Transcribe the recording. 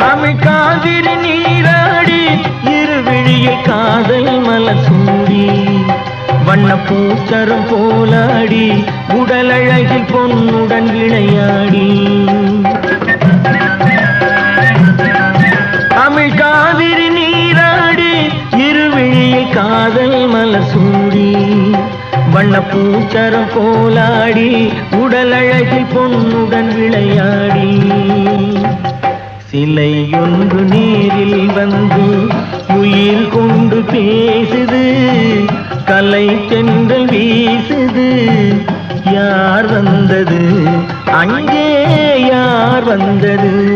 தமிழ் காவிரி நீராடி இருவிழியில் காதல் மலர் சூடி வண்ண பூச்சரம் போலாடி உடலழகில் பொன்னுடன் விளையாடி. தமிழ் காவிரி நீராடி இருவிழியில் காதல் மலர் சூடி வண்ண பூச்சரம் போலாடி உடலழகில் பொன்னுடன் விளையாடி. சிலையொன்று நீரில் வந்து உயிர் கொண்டு பேசுது. கலை தென்றல் வீசுது. யார் வந்தது? அங்கே யார் வந்தது?